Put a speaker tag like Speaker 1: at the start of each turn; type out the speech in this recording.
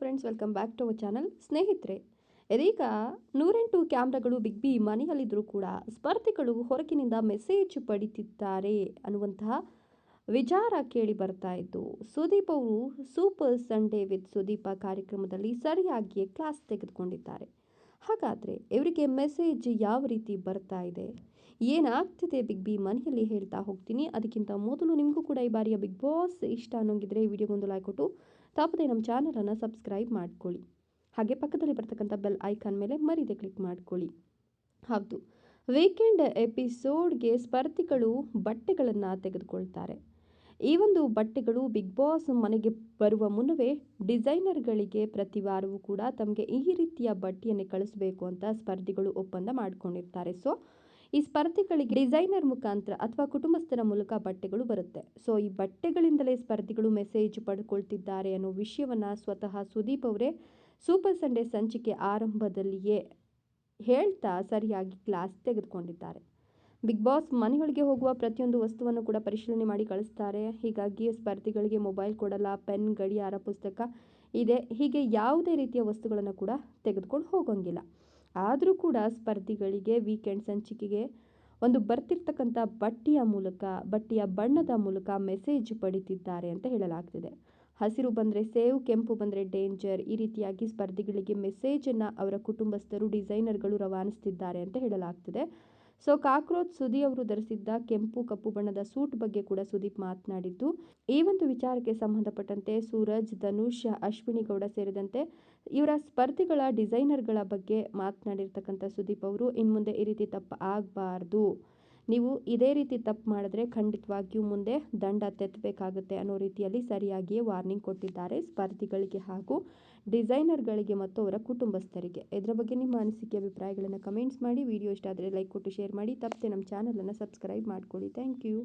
Speaker 1: Friends welcome back to our channel ಸ್ನೇಹಿತರೆ ಇದೀಗ ನೂರೆಂಟು ಕ್ಯಾಮ್ರಾಗಳು ಬಿಗ್ ಬಿ ಮನೆಯಲ್ಲಿದ್ದರೂ ಕೂಡ ಸ್ಪರ್ಧಿಗಳು ಹೊರಗಿನಿಂದ ಮೆಸೇಜ್ ಪಡಿತಿದ್ದಾರೆ ಅನ್ನುವಂತಹ ವಿಚಾರ ಕೇಳಿ ಬರ್ತಾ ಇತ್ತು. ಸುದೀಪ್ ಅವರು ಸೂಪರ್ ಸಂಡೇ ವಿತ್ ಸುದೀಪ ಕಾರ್ಯಕ್ರಮದಲ್ಲಿ ಸರಿಯಾಗಿಯೇ ಕ್ಲಾಸ್ ತೆಗೆದುಕೊಂಡಿದ್ದಾರೆ. ಹಾಗಾದರೆ ಇವರಿಗೆ ಮೆಸೇಜ್ ಯಾವ ರೀತಿ ಬರ್ತಾ ಇದೆ? ಏನಾಗ್ತಿದೆ ಬಿಗ್ ಬಿ ಮನೆಯಲ್ಲಿ ಹೇಳ್ತಾ ಹೋಗ್ತೀನಿ. ಅದಕ್ಕಿಂತ ಮೊದಲು ನಿಮಗೂ ಕೂಡ ಈ ಬಾರಿಯ ಬಿಗ್ ಬಾಸ್ ಇಷ್ಟ ಅನ್ನೋಂಗಿದ್ರೆ ಈ ವಿಡಿಯೋಗೊಂದು ಲೈಕ್ ಕೊಟ್ಟು ತಪ್ಪದೆ ನಮ್ಮ ಚಾನಲನ್ನು ಸಬ್ಸ್ಕ್ರೈಬ್ ಮಾಡ್ಕೊಳ್ಳಿ. ಹಾಗೆ ಪಕ್ಕದಲ್ಲಿ ಬರ್ತಕ್ಕಂಥ ಬೆಲ್ ಐಕಾನ್ ಮೇಲೆ ಮರಿದೆ ಕ್ಲಿಕ್ ಮಾಡ್ಕೊಳ್ಳಿ. ಹೌದು. ವೀಕೆಂಡ್ ಎಪಿಸೋಡ್ಗೆ ಸ್ಪರ್ಧಿಗಳು ಬಟ್ಟೆಗಳನ್ನು ತೆಗೆದುಕೊಳ್ತಾರೆ. ಈ ಒಂದು ಬಟ್ಟೆಗಳು ಬಿಗ್ ಬಾಸ್ ಮನೆಗೆ ಬರುವ ಮುನ್ನವೇ ಡಿಸೈನರ್ಗಳಿಗೆ ಪ್ರತಿ ವಾರವೂ ಕೂಡ ತಮಗೆ ಈ ರೀತಿಯ ಬಟ್ಟೆಯನ್ನು ಕಳಿಸಬೇಕು ಅಂತ ಸ್ಪರ್ಧಿಗಳು ಒಪ್ಪಂದ ಮಾಡಿಕೊಂಡಿರ್ತಾರೆ. ಸೊ, ಈ ಸ್ಪರ್ಧಿಗಳಿಗೆ ಡಿಸೈನರ್ ಮುಖಾಂತರ ಅಥವಾ ಕುಟುಂಬಸ್ಥರ ಮೂಲಕ ಬಟ್ಟೆಗಳು ಬರುತ್ತೆ. ಸೊ, ಈ ಬಟ್ಟೆಗಳಿಂದಲೇ ಸ್ಪರ್ಧಿಗಳು ಮೆಸೇಜ್ ಪಡ್ಕೊಳ್ತಿದ್ದಾರೆ ಅನ್ನೋ ವಿಷಯವನ್ನು ಸ್ವತಃ ಸುದೀಪ್ ಅವರೇ ಸೂಪರ್ ಸಂಡೇ ಸಂಚಿಕೆ ಆರಂಭದಲ್ಲಿಯೇ ಹೇಳ್ತಾ ಸರಿಯಾಗಿ ಕ್ಲಾಸ್ ತೆಗೆದುಕೊಂಡಿದ್ದಾರೆ. ಬಿಗ್ ಬಾಸ್ ಮನೆಗಳಿಗೆ ಹೋಗುವ ಪ್ರತಿಯೊಂದು ವಸ್ತುವನ್ನು ಕೂಡ ಪರಿಶೀಲನೆ ಮಾಡಿ ಕಳಿಸ್ತಾರೆ. ಹೀಗಾಗಿ ಸ್ಪರ್ಧಿಗಳಿಗೆ ಮೊಬೈಲ್ ಕೊಡಲ್ಲ, ಪೆನ್, ಗಡಿಯಾರ, ಪುಸ್ತಕ ಇದೆ. ಹೀಗೆ ಯಾವುದೇ ರೀತಿಯ ವಸ್ತುಗಳನ್ನು ಕೂಡ ತೆಗೆದುಕೊಂಡು ಹೋಗೋಂಗಿಲ್ಲ. ಆದರೂ ಕೂಡ ಸ್ಪರ್ಧಿಗಳಿಗೆ ವೀಕೆಂಡ್ ಸಂಚಿಕೆಗೆ ಒಂದು ಬರ್ತಿರ್ತಕ್ಕಂಥ ಬಟ್ಟೆಯ ಮೂಲಕ, ಬಟ್ಟೆಯ ಬಣ್ಣದ ಮೂಲಕ ಮೆಸೇಜ್ ಪಡಿತಿದ್ದಾರೆ ಅಂತ ಹೇಳಲಾಗ್ತಿದೆ. ಹಸಿರು ಬಂದರೆ ಸೇವ್, ಕೆಂಪು ಬಂದರೆ ಡೇಂಜರ್ ಈ ರೀತಿಯಾಗಿ ಸ್ಪರ್ಧಿಗಳಿಗೆ ಮೆಸೇಜನ್ನು ಅವರ ಕುಟುಂಬಸ್ಥರು, ಡಿಸೈನರ್ಗಳು ರವಾನಿಸ್ತಿದ್ದಾರೆ ಅಂತ ಹೇಳಲಾಗ್ತಿದೆ. ಸೊ ಕಾಕ್ರೋಚ್ ಸುದಿ ಅವರು ಧರಿಸಿದ್ದ ಕೆಂಪು ಕಪ್ಪು ಬಣ್ಣದ ಸೂಟ್ ಬಗ್ಗೆ ಕೂಡ ಸುದೀಪ್ ಮಾತನಾಡಿದ್ದು, ಈ ಒಂದು ವಿಚಾರಕ್ಕೆ ಸಂಬಂಧಪಟ್ಟಂತೆ ಸೂರಜ್, ಧನುಷ್ ಅಶ್ವಿನಿ ಗೌಡ ಸೇರಿದಂತೆ ಇವರ ಸ್ಪರ್ಧಿಗಳ ಡಿಸೈನರ್ಗಳ ಬಗ್ಗೆ ಮಾತನಾಡಿರ್ತಕ್ಕಂಥ ಸುದೀಪ್ ಅವರು ಇನ್ಮುಂದೆ ಈ ರೀತಿ ತಪ್ಪು ಆಗಬಾರ್ದು. ನೀವು ಇದೇ ರೀತಿ ತಪ್ಪು ಮಾಡಿದ್ರೆ ಖಂಡಿತವಾಗಿಯೂ ಮುಂದೆ ದಂಡ ತೆತ್ತಬೇಕಾಗುತ್ತೆ ಅನ್ನೋ ರೀತಿಯಲ್ಲಿ ಸರಿಯಾಗಿಯೇ ವಾರ್ನಿಂಗ್ ಕೊಟ್ಟಿದ್ದಾರೆ ಸ್ಪರ್ಧಿಗಳಿಗೆ ಹಾಗೂ ಡಿಸೈನರ್ಗಳಿಗೆ ಮತ್ತು ಅವರ ಕುಟುಂಬಸ್ಥರಿಗೆ. ಇದರ ಬಗ್ಗೆ ನಿಮ್ಮ ಅನಿಸಿಕೆ, ಅಭಿಪ್ರಾಯಗಳನ್ನು ಕಮೆಂಟ್ಸ್ ಮಾಡಿ. ವಿಡಿಯೋ ಇಷ್ಟ ಆದರೆ ಲೈಕ್ ಕೊಟ್ಟು ಶೇರ್ ಮಾಡಿ. ತಪ್ಪದೆ ನಮ್ಮ ಚಾನಲನ್ನು ಸಬ್ಸ್ಕ್ರೈಬ್ ಮಾಡ್ಕೊಳ್ಳಿ. Thank you